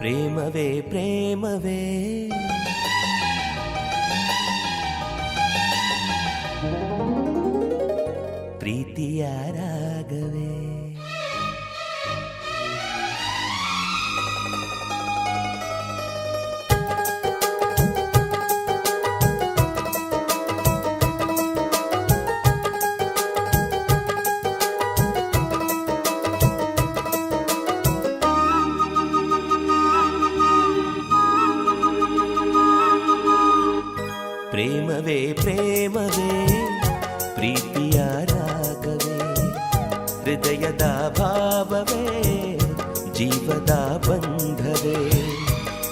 ప్రేమవే ప్రేమవే. ప్రీతియా రాగవే ಪ್ರೇಮವೇ ಪ್ರೀತಿಯ ರಾಗವೇ ಹೃದಯದ ಭಾವವೇ ಜೀವದ ಬಂಧವೇ.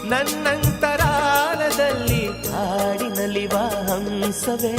ನನ್ನಂತರಾಲದಲ್ಲಿ ಹಾಡಿನಲಿವ ಹಂಸವೇ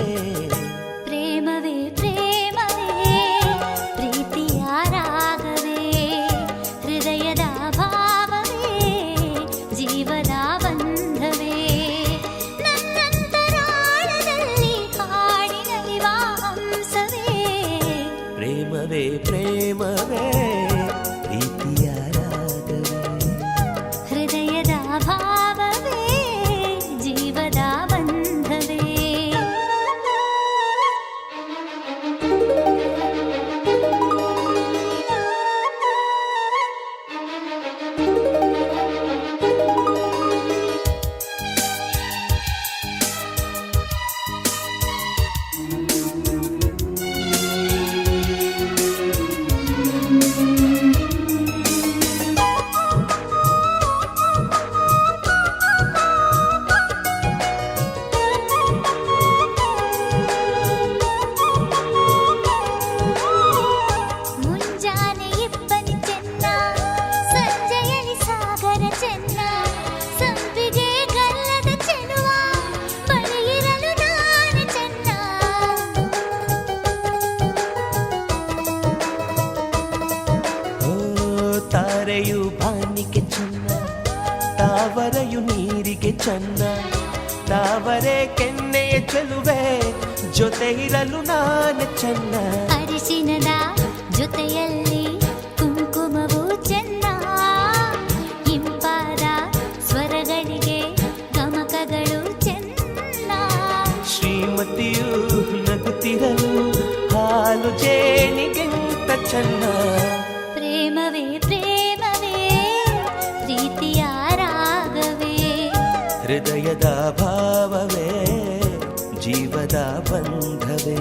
ಚೆನ್ನ ತಾವರೆ ಕೆನ್ನೆಯ ಚೆಲುವೆ ಜೊತೆ ಇರಲು ನಾನು ಚೆನ್ನ ಅರಿಶಿನದ ಜೊತೆಯಲ್ಲಿ ಕುಂಕುಮವು ಚೆನ್ನ ಇಂಪಾದ ಸ್ವರಗಳಿಗೆ ಗಮಕಗಳು ಚೆನ್ನ ಶ್ರೀಮತಿಯು ನಗುತ್ತಿರಲು ಹಾಲು ಜೇನಿಗೆಂತ ಚೆನ್ನ ಹೃದಯದ ಭಾವವೇ ಜೀವದ ಬಂಧವೇ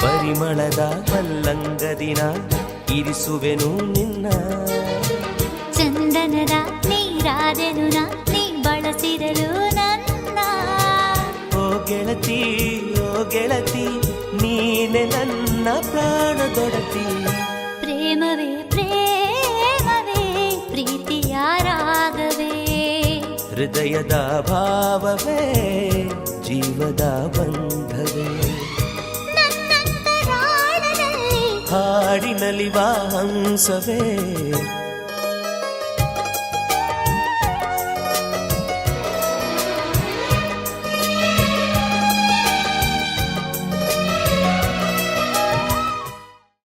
ಪರಿಮಳದ ಪಲ್ಲಂಗದಿನ ಇರಿಸುವೆನು ನಿನ್ನ. ಚಂದನದ ನೀರಾದೆನು ನಾ ಬಳಸಿರಲು ನನ್ನ. ಓ ಗೆಳತಿ ಓ ಗೆಳತಿ ನೀನೆ ನನ್ನ ಪ್ರಾಣದೊಡತಿ ಪ್ರೇಮವೇ ಪ್ರೇಮವೇ ಪ್ರೀತಿಯ ರಾಗವೇ. ಹೃದಯದ ಭಾವವೇ ಜೀವದ ಬಂಧವೇ. ನನ್ನಂತರಾಳದಲ್ಲಿ ವಾಹಂಸವೇ ಹಂಸವೇ.